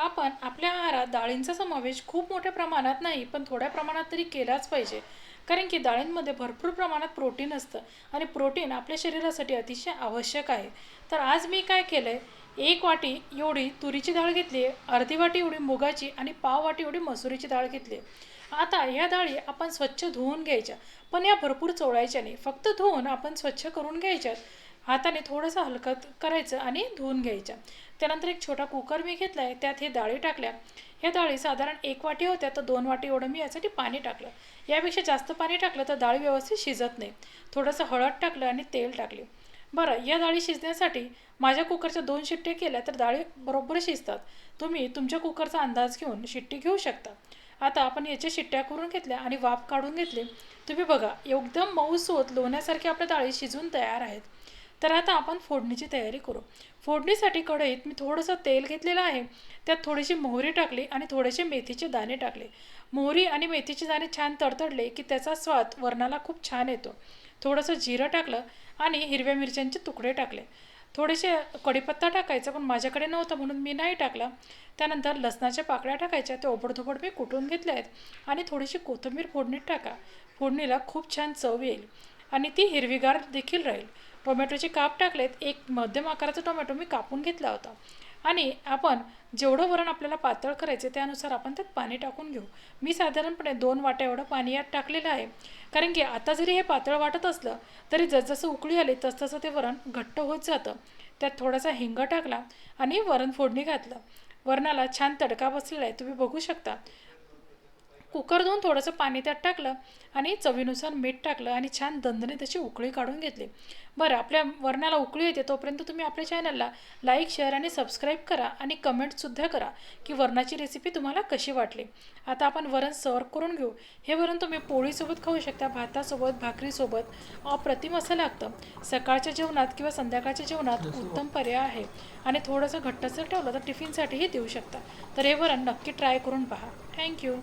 आपण आपल्या आहारात डाळींचा समावेश खूप मोठ्या प्रमाणात नाही पण थोड्या प्रमाणात तरी केलाच पाहिजे. कारण की डाळींमध्ये भरपूर प्रमाणात प्रोटीन असतं आणि प्रोटीन आपल्या शरीरासाठी अतिशय आवश्यक आहे. तर आज मी काय केलं आहे एक वाटी एवढी तुरीची डाळ घेतली आहे अर्धी वाटी एवढी मुगाची आणि पाव वाटी एवढी मसुरीची डाळ घेतली आहे आता ह्या डाळी आपण स्वच्छ धुवून घ्यायच्या पण या भरपूर चोळायच्या नाही. फक्त धुवून आपण स्वच्छ करून घ्यायच्यात. हाताने थोडंसं हलकं करायचं आणि धुवून घ्यायच्या त्यानंतर एक छोटा कुकर मी घेतला आहे त्यात हे डाळी टाकल्या. ह्या डाळी साधारण एक वाटी होत्या तर दोन वाटी एवढं मी यासाठी पाणी टाकलं. यापेक्षा जास्त पाणी टाकलं तर डाळी व्यवस्थित शिजत नाही. थोडंसं हळद टाकलं आणि तेल टाकले. बरं या डाळी शिजण्यासाठी माझ्या कुकरच्या दोन शिट्ट्या केल्या तर डाळी बरोबर शिजतात. तुम्ही तुमच्या कुकरचा अंदाज घेऊन शिट्टी घेऊ शकता. आता आपण याच्या शिट्ट्या करून घेतल्या आणि वाफ काढून घेतले. तुम्ही बघा एकदम मऊसूत लोण्यासारखे आपल्या डाळी शिजून तयार आहेत. तर आता आपण फोडणीची तयारी करू. फोडणीसाठी कढईत मी थोडंसं तेल घेतलेलं आहे. त्यात थोडीशी मोहरी टाकली आणि थोडेसे मेथीचे दाणे टाकले. मोहरी आणि मेथीचे दाणे छान तडतडले की त्याचा स्वाद वरणाला खूप छान येतो. थोडंसं जिरं टाकलं आणि हिरव्या मिरच्यांचे तुकडे टाकले. थोडेसे कढीपत्ता टाकायचा पण माझ्याकडे नव्हता म्हणून मी नाही टाकला. त्यानंतर लसणाच्या पाकळ्या टाकायच्या ते ओबडधोबड मी कुटून घेतल्या आहेत. आणि थोडीशी कोथिंबीर फोडणीत टाका. फोडणीला खूप छान चव येईल आणि ती हिरवीगार देखील राहील. टोमॅटोचे काप टाकलेत एक मध्यम आकाराचा टोमॅटो मी कापून घेतला होता. आणि आपण जेवढं वरण आपल्याला पातळ करायचं त्यानुसार आपण त्यात पाणी टाकून घेऊ. मी साधारणपणे दोन वाट्या एवढं पाणी यात टाकलेलं आहे. कारण की आता जरी हे पातळ वाटत असलं तरी जसजसं उकळी आली तसतसं ते वरण घट्ट होत जातं. त्यात थोडासा हिंग टाकला आणि वरण फोडणी घातलं. वरणाला छान तडका बसलेला आहे तुम्ही बघू शकता. कुकर धुवून थोडंसं पाणी त्यात टाकलं आणि चवीनुसार मीठ टाकलं आणि छान दंदने त्याची उकळी काढून घेतली. बरं आपल्या वरणाला उकळी येते तोपर्यंत तुम्ही आपल्या चॅनलला लाईक शेअर आणि सबस्क्राईब करा आणि कमेंटसुद्धा करा की वरणाची रेसिपी तुम्हाला कशी वाटली. आता आपण वरण सर्व करून घेऊ. हे वरण तुम्ही पोळीसोबत खाऊ शकता भातासोबत भाकरीसोबत. अप्रतिम असं लागतं. सकाळच्या जेवणात किंवा संध्याकाळच्या जेवणात उत्तम पर्याय आहे आणि थोडंसं घट्टसर ठेवलं तर टिफिनसाठीही देऊ शकता. तर हे वरण नक्की ट्राय करून पहा. थँक्यू